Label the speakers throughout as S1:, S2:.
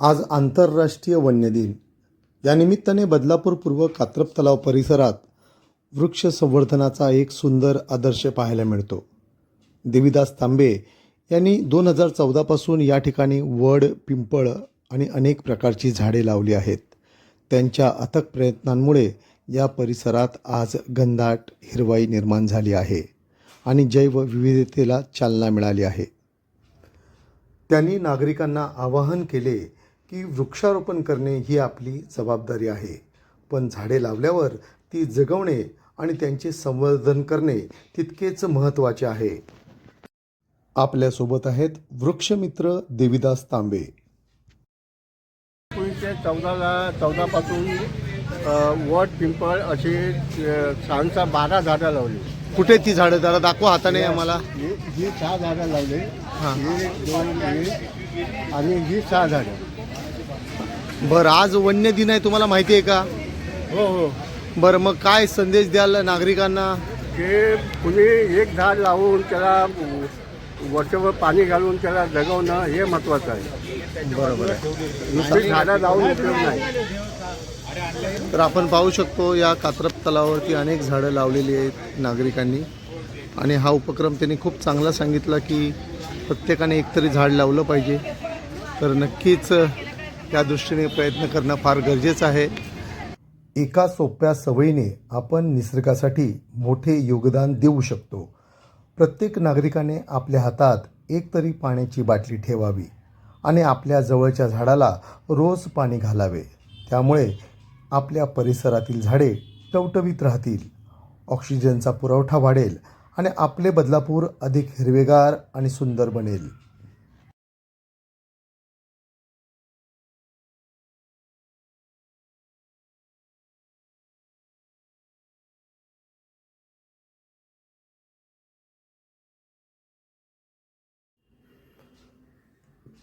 S1: आज आंतरराष्ट्रीय वन्य दिन या निमित्ताने बदलापूर पूर्व कात्रप तलाव परिसरात वृक्ष संवर्धनाचा एक सुंदर आदर्श पाहायला मिळतो. देवीदास तांबे यांनी दोन हजार चौदापासून या ठिकाणी वड पिंपळ आणि अनेक प्रकारची झाडे लावली आहेत. त्यांच्या अथक प्रयत्नांमुळे या परिसरात आज घनदाट हिरवाई निर्माण झाली आहे आणि जैवविविधतेला चालना मिळाली आहे. त्यांनी नागरिकांना आवाहन केले की वृक्षारोपण करणे ही आपली जबाबदारी आहे. पण झाडे लावल्यावर ती जगवणे आणि त्यांचे संवर्धन करणे तितकेच महत्त्वाचे आहे. आपल्यासोबत आहेत वृक्षमित्र देविदास तांबे.
S2: एकोणीसशे चौदाला चौदापासून वड पिंपळ अशी अ, सहाशा बारा झाडं लावली.
S1: कुठे ती झाडं? जरा दाखवा हाताने आम्हाला.
S2: ही ही सहा झाडं लावली.
S1: हां.
S2: ही दोन ही आणि ही सहा झाडं.
S1: बरं आज वन्य दिन आहे तुम्हाला माहिती आहे का?
S2: हो हो.
S1: बरं मग काय संदेश द्याल नागरिकांना?
S2: की कुणी एक झाड लावून त्याला वर्षभर पाणी घालून त्याला जगवणं हे महत्त्वाचं आहे.
S1: बरोबर आहे.
S2: नुसती झाडं लावून उपयोग नाही.
S1: तर आपण पाहू शकतो या कात्रप तलावावरती अनेक झाडं लावलेली आहेत नागरिकांनी. आणि हा उपक्रम त्यांनी खूप चांगला सांगितला की प्रत्येकाने एकतरी झाड लावलं पाहिजे. तर नक्कीच त्या दृष्टीने प्रयत्न करणं फार गरजेचं आहे. एका सोप्या सवयीने आपण निसर्गासाठी मोठे योगदान देऊ शकतो. प्रत्येक नागरिकाने आपल्या हातात एक तरी पाण्याची बाटली ठेवावी आणि आपल्या जवळच्या झाडाला रोज पाणी घालावे. त्यामुळे आपल्या परिसरातील झाडे टवटवीत राहतील ऑक्सिजनचा पुरवठा वाढेल आणि आपले बदलापूर अधिक हिरवेगार आणि सुंदर बनेल.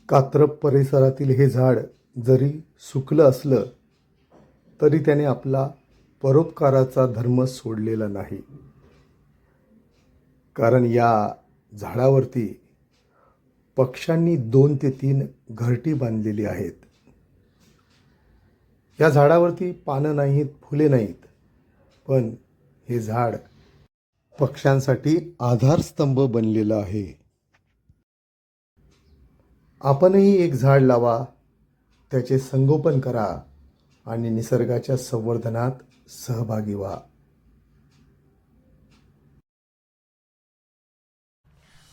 S1: कात्रप परिसरातील हे झाड जरी सुकलं असलं तरी त्याने आपला परोपकाराचा धर्म सोडलेला नाही. कारण या झाडावरती पक्ष्यांनी दोन ते तीन घरटी बांधलेली आहेत. या झाडावरती पानं नाहीत फुले नाहीत पण हे झाड पक्ष्यांसाठी आधारस्तंभ बनलेलं आहे. आपणही एक झाड लावा त्याचे संगोपन करा आणि निसर्गाच्या संवर्धनात सहभागी व्हा.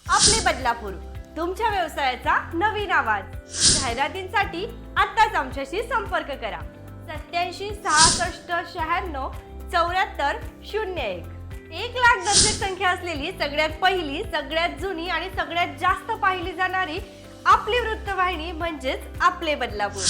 S3: आपले बदलापूर तुमच्या व्यवसायाचा नवीन आवाज. जाहिरातींसाठी आत्ताच आमच्याशी संपर्क करा. सत्याऐंशी सहासष्ट शहाण्णव चौऱ्याहत्तर शून्य एक. एक लाख दर्शक संख्या असलेली सगळ्यात पहिली सगळ्यात जुनी आणि सगळ्यात जास्त पाहिली जाणारी आपली वृत्तवाहिनी म्हणजेच आपले बदलापूर.